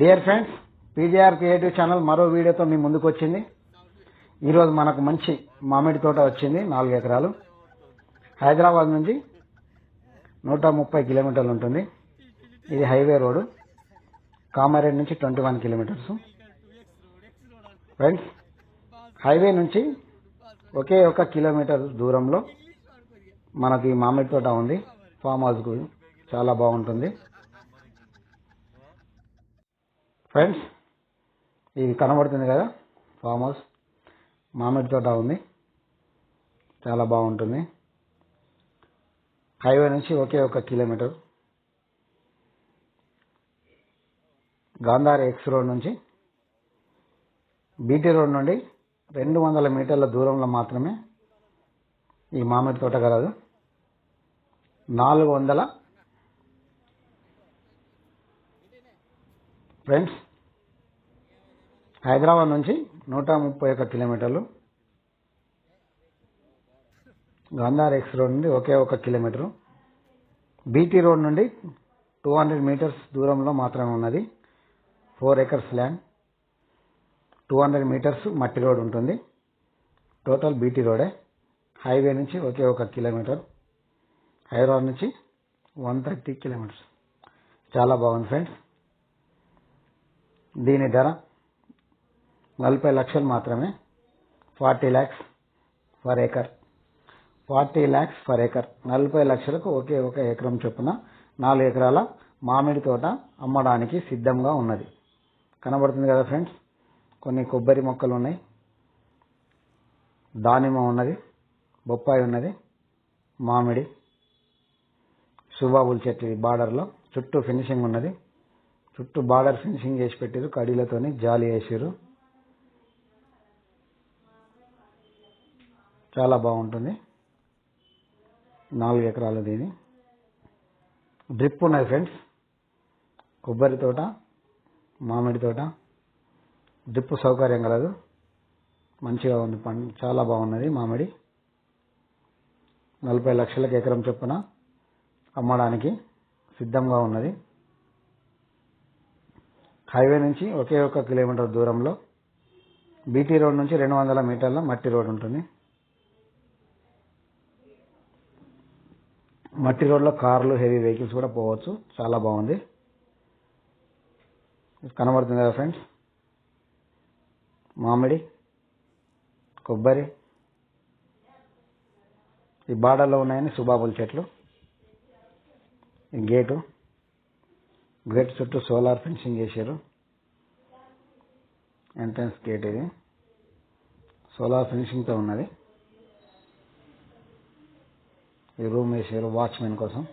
Dear friends PGR creative channel మరో వీడియోతో మీ ముందుకు వచ్చింది. ఈరోజు మనకు మంచి మామిడి తోట వచ్చింది నాలుగు ఎకరాలు. హైదరాబాద్ నుంచి నూట ముప్పై కిలోమీటర్లు ఉంటుంది. ఇది హైవే రోడ్డు. కామారెడ్డి నుంచి twenty one kilometres. Friends highway నుంచి ఒకే ఒక కిలోమీటర్ దూరంలో మనకి మామిడి తోట ఉంది. ఫామ్ హౌస్ చాలా బాగుంటుంది. ఫ్రెండ్స్ ఇది కనబడుతుంది కదా? ఫామ్ హౌస్ మామిడి తోట ఉంది. చాలా బాగుంటుంది. హైవే నుంచి ఒకే ఒక కిలోమీటర్. గాంధారి ఎక్స్ రోడ్ నుంచి. బీటీ రోడ్ నుండి రెండు వందల మీటర్ల దూరంలో మాత్రమే ఈ మామిడి తోట కలదు నాలుగు వందల. ఫ్రెండ్స్ హైదరాబాద్ నుంచి నూట ముప్పై ఒక కిలోమీటర్లు. గాంధార్ ఎక్స్ రోడ్ నుండి ఒకే ఒక కిలోమీటరు. బీటీ రోడ్ నుండి టూ హండ్రెడ్ మీటర్స్ దూరంలో మాత్రమే ఉన్నది. Four acres land. Two hundred metres మట్టి రోడ్ ఉంటుంది. టోటల్ బీటీ రోడే. హైవే నుంచి ఒకే ఒక కిలోమీటర్. హైదరాబాద్ నుంచి వన్ థర్టీ కిలోమీటర్స్. చాలా బాగుంది ఫ్రెండ్స్. దీని ధర నలభై లక్షలు మాత్రమే. Forty lakhs for acre. Forty lakhs for acre. నలభై లక్షలకు ఒకే ఒక ఎకరం చొప్పున నాలుగు ఎకరాల మామిడి తోట అమ్మడానికి సిద్ధంగా ఉన్నది. కనబడుతుంది కదా ఫ్రెండ్స్? కొన్ని కొబ్బరి మొక్కలు ఉన్నాయి. దానిమ్మ ఉన్నది. బొప్పాయి ఉన్నది. మామిడి. సుబాబుల్ చెట్టు ఇది బార్డర్లో. చుట్టూ ఫినిషింగ్ ఉన్నది. చుట్టూ బార్డర్ ఫినిషింగ్ చేసి పెట్టారు కడీలతోని జాలి వేసారు చాలా బాగుంటుంది. నాలుగు ఎకరాలు దీని డ్రిప్ ఉన్నాయి ఫ్రెండ్స్. కొబ్బరి తోట మామిడి తోట. డ్రిప్ సౌకర్యం కలదు. మంచిగా ఉంది పం చాలా బాగున్నది మామిడి. నలభై లక్షలకు ఎకరం చొప్పున అమ్మడానికి సిద్ధంగా ఉన్నది. హైవే నుంచి ఒకే ఒక కిలోమీటర్ దూరంలో బీటీ రోడ్ నుంచి రెండు వందల మీటర్ల మట్టి రోడ్ ఉంటుంది. మట్టి రోడ్లో కార్లు హెవీ వెహికల్స్ కూడా పోవచ్చు. చాలా బాగుంది. కనబడుతుంది కదా ఫ్రెండ్స్? మామిడి కొబ్బరి. ఈ బార్డర్లో ఉన్నాయని సుబాబుల చెట్లు. ఈ గేటు. గేట్ చుట్టూ సోలార్ ఫెన్సింగ్ చేశారు. ఎంట్రన్స్ గేట్ ఇది. సోలార్ ఫెన్సింగ్తో ఉన్నది. ఈ రూమ్ వేసారు వాచ్మెన్ కోసం.